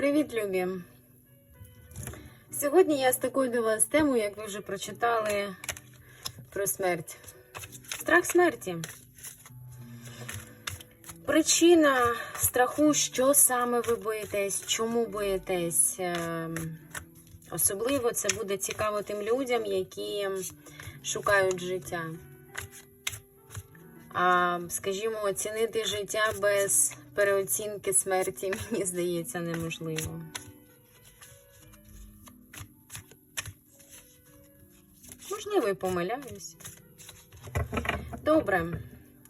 Привіт, любі! Сьогодні я з такою до вас темою, як ви вже прочитали про смерть. Страх смерті. Причина страху, що саме ви боїтесь, чому боїтесь. Ем, Особливо це буде цікаво тим людям, які шукають життя. А, скажімо, оцінити життя без переоцінки смерті, мені здається, неможливо. Можливо, і помиляюсь. Добре.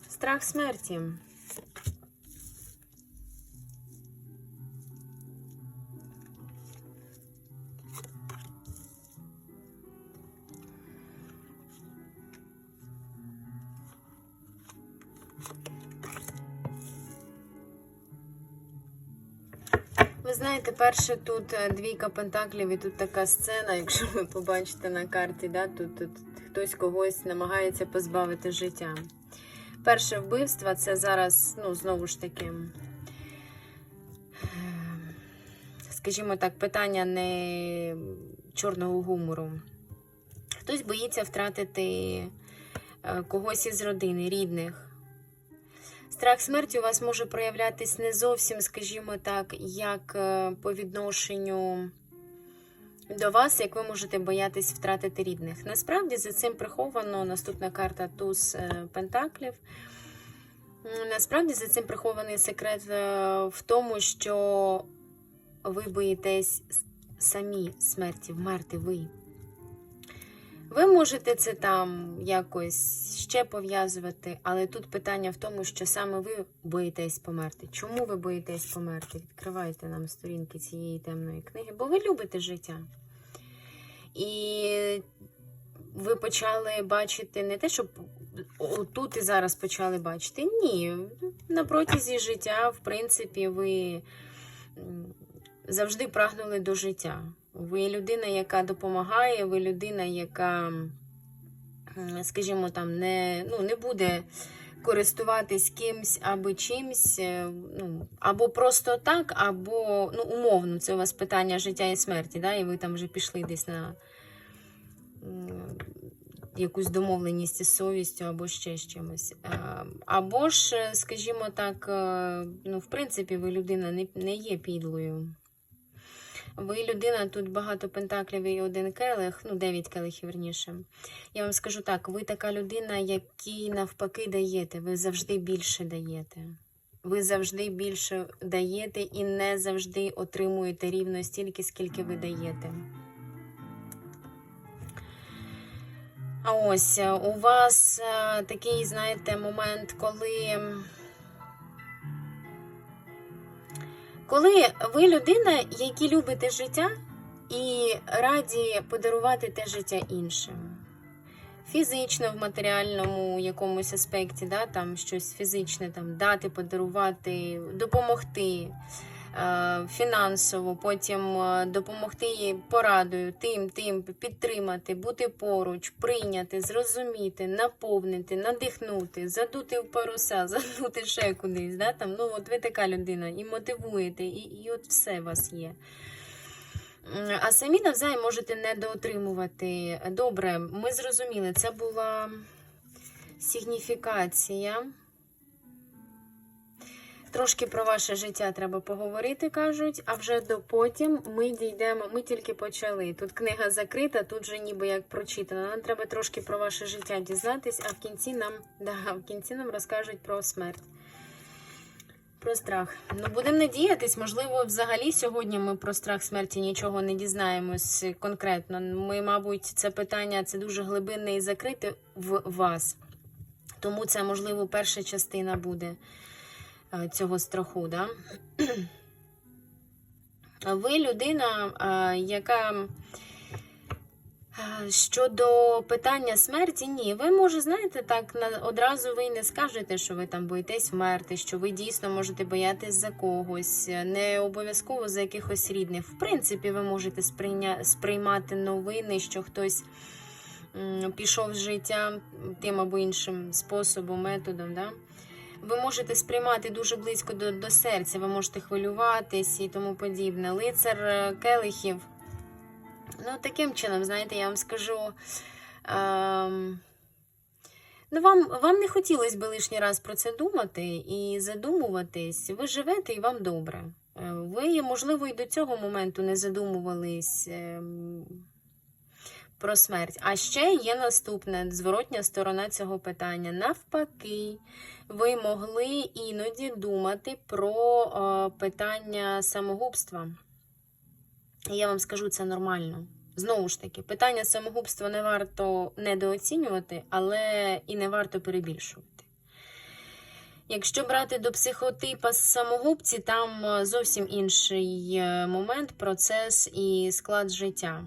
Страх смерті. Ви знаєте, перше тут е, двійка пентаклів і тут така сцена, якщо ви побачите на карті, да, тут, тут хтось когось намагається позбавити життя. Перше вбивство це зараз, ну, знову ж таки, е, скажімо так, питання не чорного гумору. Хтось боїться втратити е, когось із родини, рідних. Страх смерті у вас може проявлятись не зовсім, скажімо так, як е, по відношенню до вас, як ви можете боятись втратити рідних. Насправді за цим приховано наступна карта Туз е, Пентаклів. Насправді за цим прихований секрет е, в тому, що ви боїтесь самі смерті, вмерти ви. Ви можете це там якось ще пов'язувати, але тут питання в тому, що саме ви боїтесь померти. Чому ви боїтесь померти? Відкривайте нам сторінки цієї темної книги, бо ви любите життя. І ви почали бачити не те, що тут і зараз почали бачити. Ні, на протязі життя, в принципі, ви завжди прагнули до життя. Ви людина, яка допомагає, ви людина, яка, скажімо, там, не, ну, не буде користуватись кимсь або чимсь, е, ну, або просто так, або ну, умовно, це у вас питання життя і смерті, да? і ви там вже пішли десь на якусь домовленість із совістю або ще з чимось. Е, Або ж, скажімо так, е, ну, в принципі, ви людина не, не є підлою. Ви людина, тут багато пентаклів і один келих, ну, дев'ять келихів верніше. Я вам скажу так: ви така людина, якій навпаки даєте, ви завжди більше даєте. Ви завжди більше даєте і не завжди отримуєте рівно стільки, скільки ви даєте. А ось у вас е, такий, знаєте, момент, коли. Коли ви людина, які любите життя і раді подарувати те життя іншим. Фізично, в матеріальному якомусь аспекті, да, там щось фізичне там, дати, подарувати, допомогти фінансово, потім е, допомогти їй порадою, тим, тим, підтримати, бути поруч, прийняти, зрозуміти, наповнити, надихнути, задути в паруса, задути ще кудись. Да, там, ну, от ви така людина, і мотивуєте, і, і от все у вас є. А самі навзаєм можете недоотримувати. Добре, ми зрозуміли, це була сигніфікація. Трошки про ваше життя треба поговорити, кажуть, а вже до потім ми дійдемо, ми тільки почали. Тут книга закрита, тут же ніби як прочитана. Нам треба трошки про ваше життя дізнатись, а в кінці нам, да, в кінці нам розкажуть про смерть. Про страх. Ну, будемо надіятись, можливо, взагалі сьогодні ми про страх смерті нічого не дізнаємось конкретно. Ми, мабуть, це питання це дуже глибинне і закрите в вас. Тому це, можливо, перша частина буде цього страху. Да? Ви людина, е, яка е, щодо питання смерті, ні, ви може, знаєте, так одразу ви не скажете, що ви там боїтесь вмерти, що ви дійсно можете боятись за когось, не обов'язково за якихось рідних. В принципі, ви можете сприймати новини, що хтось пішов з життя тим або іншим способом, методом. Да? Ви можете сприймати дуже близько до, до серця, ви можете хвилюватись і тому подібне. Лицар е, келихів. Ну, таким чином, знаєте, я вам скажу. Ем... Ну, вам, вам не хотілося б лишній раз про це думати і задумуватись. Ви живете і вам добре. Е, Ви, можливо, і до цього моменту не задумувались ем, про смерть. А ще є наступне зворотня сторона цього питання. Навпаки, ви могли іноді думати про е, питання самогубства. Я вам скажу, це нормально. Знову ж таки, питання самогубства не варто недооцінювати, але і не варто перебільшувати. Якщо брати до психотипа самогубці, там е, зовсім інший е, момент, процес і склад життя.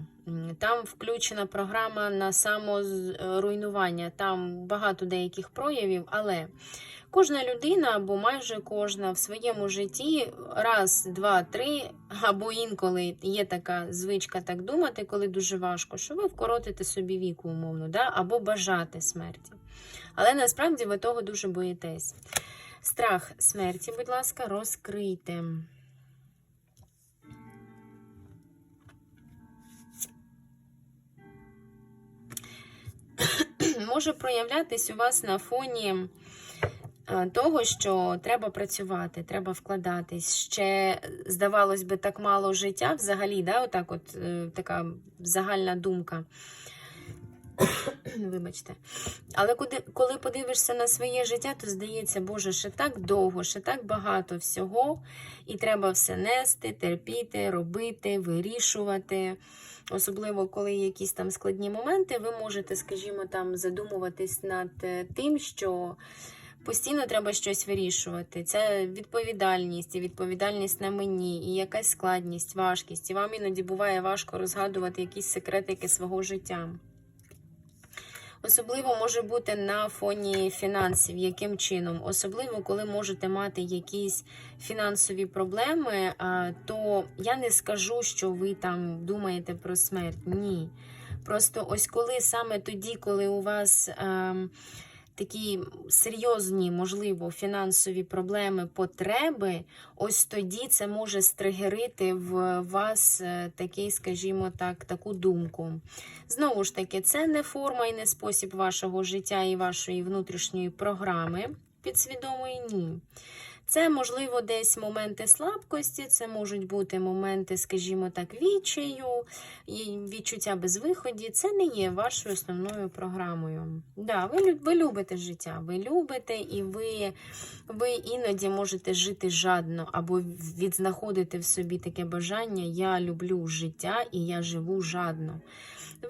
Там включена програма на саморуйнування, там багато деяких проявів, але кожна людина або майже кожна в своєму житті раз, два, три, або інколи є така звичка так думати, коли дуже важко, що ви вкоротите собі віку, умовно, да? або бажати смерті. Але насправді ви того дуже боїтесь. Страх смерті, будь ласка, розкрийте. Може проявлятись у вас на фоні того, що треба працювати, треба вкладатись. Ще, здавалось би, так мало життя взагалі, да, отак от е, така загальна думка. Вибачте. Але куди, коли подивишся на своє життя, то здається, Боже, ще так довго, ще так багато всього, і треба все нести, терпіти, робити, вирішувати. Особливо, коли є якісь там складні моменти, ви можете, скажімо, там задумуватись над е, тим, що постійно треба щось вирішувати. Це відповідальність, і відповідальність на мені, і якась складність, важкість. І вам іноді буває важко розгадувати якісь секретики свого життя. Особливо може бути на фоні фінансів, яким чином. Особливо, коли можете мати якісь фінансові проблеми, то я не скажу, що ви там думаєте про смерть. Ні. Просто ось коли саме тоді, коли у вас. ем, Такі серйозні, можливо, фінансові проблеми, потреби, ось тоді це може стригерити в вас е, такий, скажімо так, таку думку. Знову ж таки, це не форма і не спосіб вашого життя і вашої внутрішньої програми підсвідомої, ні. Це, можливо, десь моменти слабкості, це можуть бути моменти, скажімо так, відчаю, відчуття безвиході. Це не є вашою основною програмою. Да, ви, ви любите життя, ви любите і ви, ви іноді можете жити жадно або відзнаходити в собі таке бажання Я люблю життя і я живу жадно.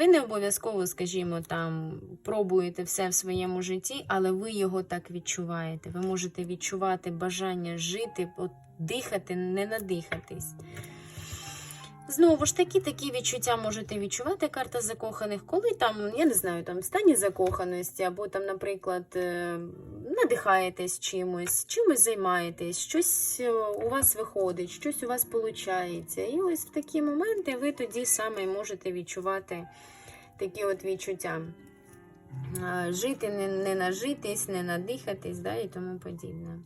Ви не обов'язково, скажімо, там пробуєте все в своєму житті, але ви його так відчуваєте. Ви можете відчувати бажання жити, от, дихати, не надихатись. Знову ж таки, такі відчуття можете відчувати карта закоханих, коли там, я не знаю, там в стані закоханості, або там, наприклад, е, надихаєтесь чимось, чимось займаєтесь, щось е, у вас виходить, щось у вас виходить. І ось в такі моменти ви тоді саме можете відчувати такі от відчуття. Жити, не, не нажитись, не надихатись, да, і тому подібне.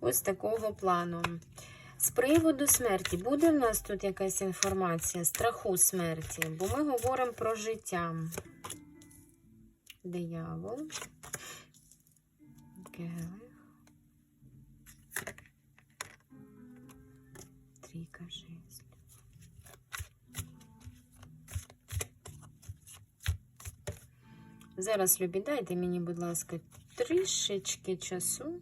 Ось такого плану. З приводу смерті, буде в нас тут якась інформація, страху смерті, бо ми говоримо про життя. Диявол. Келих. Трійка жезлів. Зараз, любі, дайте мені, будь ласка, трішечки часу.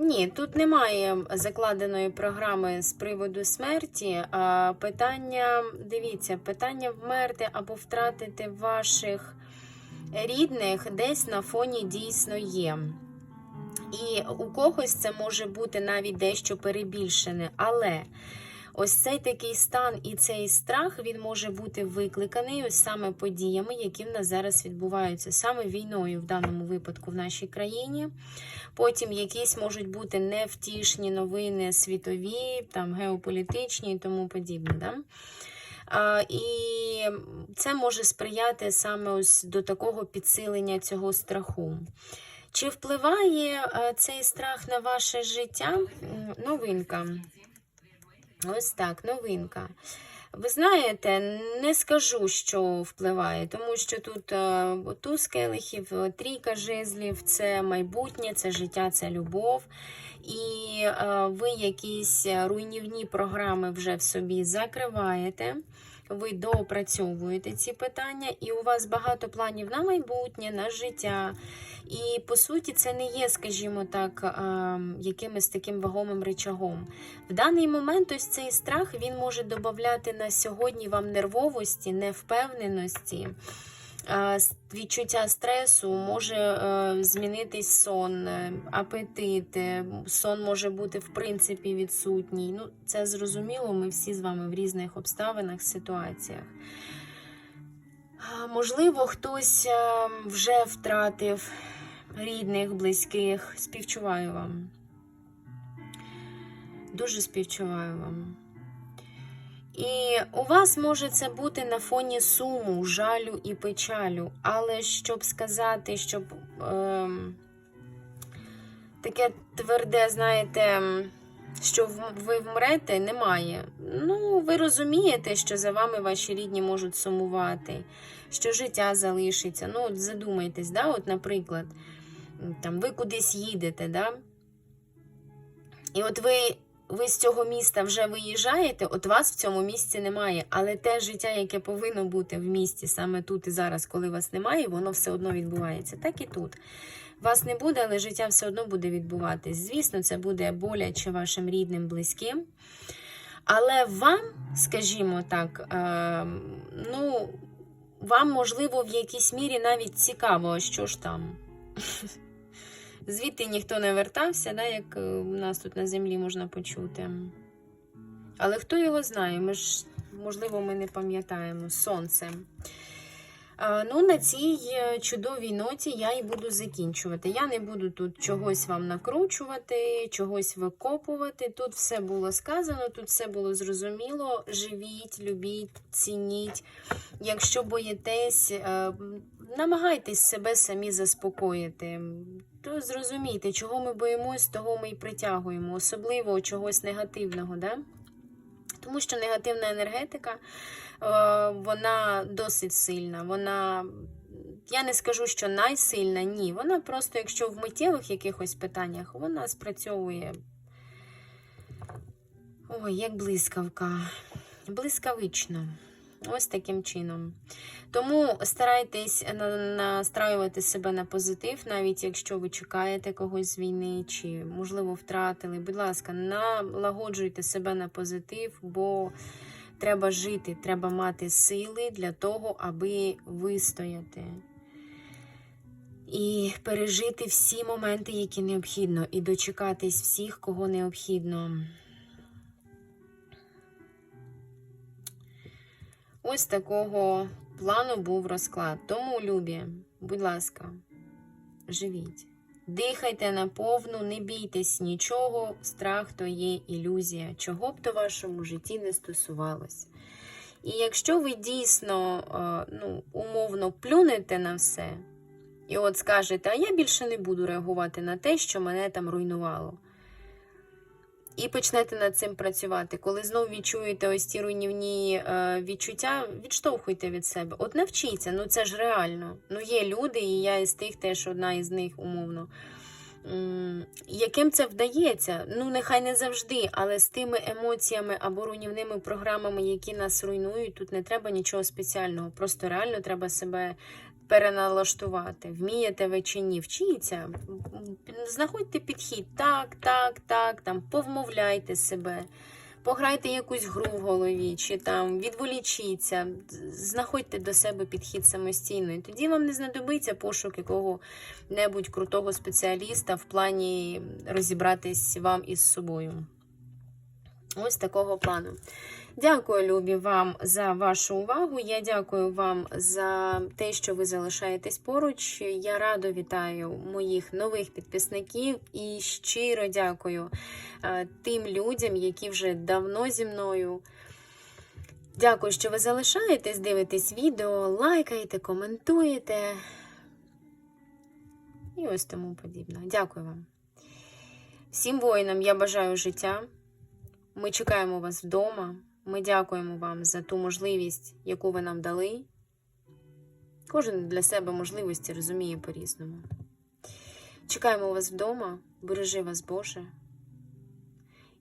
Ні, тут немає закладеної програми з приводу смерті. Питання, дивіться, питання вмерти або втратити ваших рідних десь на фоні дійсно є. І у когось це може бути навіть дещо перебільшене. Але Ось цей такий стан і цей страх він може бути викликаний ось саме подіями, які в нас зараз відбуваються, саме війною в даному випадку в нашій країні. Потім якісь можуть бути невтішні новини світові, там геополітичні і тому подібне. Да? А, і це може сприяти саме ось до такого підсилення цього страху. Чи впливає е, цей страх на ваше життя? Новинка. Ось так, новинка. Ви знаєте, не скажу, що впливає, тому що тут е, туз келихів, е, трійка жезлів це майбутнє, це життя, це любов. І е, ви якісь руйнівні програми вже в собі закриваєте. Ви доопрацьовуєте ці питання, і у вас багато планів на майбутнє, на життя. І по суті, це не є, скажімо так, е, якимось таким вагомим речагом. В даний момент ось цей страх він може додати на сьогодні вам нервовості, невпевненості. Відчуття стресу може е, змінитись сон, е, апетит, сон може бути в принципі відсутній. Ну, це зрозуміло, ми всі з вами в різних обставинах, ситуаціях. Можливо, хтось е, вже втратив рідних, близьких. Співчуваю вам. Дуже співчуваю вам. І у вас може це бути на фоні суму, жалю і печалю. Але щоб сказати, щоб ем, таке тверде, знаєте, що ви вмрете, немає. Ну, ви розумієте, що за вами ваші рідні можуть сумувати, що життя залишиться. Ну, от задумайтесь, да? от, наприклад, там, ви кудись їдете, да? і от ви ви з цього міста вже виїжджаєте, от вас в цьому місці немає. Але те життя, яке повинно бути в місті саме тут і зараз, коли вас немає, воно все одно відбувається. Так і тут. Вас не буде, але життя все одно буде відбуватись. Звісно, це буде боляче вашим рідним, близьким. Але вам, скажімо так, е, ну, вам, можливо, в якійсь мірі навіть цікаво, що ж там. Звідти ніхто не вертався, да, як е, у нас тут на землі можна почути. Але хто його знає? Ми ж, можливо, ми не пам'ятаємо сонце. Ну, на цій е, чудовій ноті я і буду закінчувати. Я не буду тут чогось вам накручувати, чогось викопувати. Тут все було сказано, тут все було зрозуміло. Живіть, любіть, цініть. Якщо боїтесь, е, намагайтесь себе самі заспокоїти. То зрозумійте, чого ми боїмось, того ми і притягуємо, особливо чогось негативного. Да? Тому що негативна енергетика, вона досить сильна. Вона, я не скажу, що найсильна, ні. Вона просто, якщо в миттєвих якихось питаннях, вона спрацьовує. Ой, як блискавка. Блискавично. Ось таким чином. Тому старайтесь настраювати себе на позитив, навіть якщо ви чекаєте когось з війни, чи, можливо, втратили. Будь ласка, налагоджуйте себе на позитив, бо треба жити, треба мати сили для того, аби вистояти. І пережити всі моменти, які необхідно, і дочекатись всіх, кого необхідно. Ось такого плану був розклад. Тому, любі, будь ласка, живіть. Дихайте наповну, не бійтесь нічого, страх то є ілюзія, чого б то в вашому житті не стосувалось. І якщо ви дійсно, е, ну, умовно плюнете на все, і от скажете, а я більше не буду реагувати на те, що мене там руйнувало. І почнете над цим працювати. Коли знов відчуєте ось ті руйнівні е, відчуття, відштовхуйте від себе. От навчіться, ну це ж реально. Ну є люди, і я із тих теж одна із них умовно. Яким це вдається? Ну, нехай не завжди, але з тими емоціями або руйнівними програмами, які нас руйнують, тут не треба нічого спеціального. Просто реально треба себе переналаштувати. Вмієте ви чи ні, вчіться, знаходьте підхід. Так, так, так, там повмовляйте себе. Пограйте якусь гру в голові, чи там відволічіться, знаходьте до себе підхід самостійно. І тоді вам не знадобиться пошук якого-небудь крутого спеціаліста в плані розібратись вам із собою. Ось такого плану. Дякую, любі, вам за вашу увагу. Я дякую вам за те, що ви залишаєтесь поруч. Я радо вітаю моїх нових підписників і щиро дякую е, тим людям, які вже давно зі мною. Дякую, що ви залишаєтесь, дивитесь відео, лайкаєте, коментуєте. І ось тому подібне. Дякую вам. Всім воїнам я бажаю життя. Ми чекаємо вас вдома. Ми дякуємо вам за ту можливість, яку ви нам дали. Кожен для себе можливості розуміє по-різному. Чекаємо вас вдома, бережи вас Боже.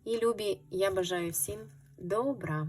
І любі, я бажаю всім добра.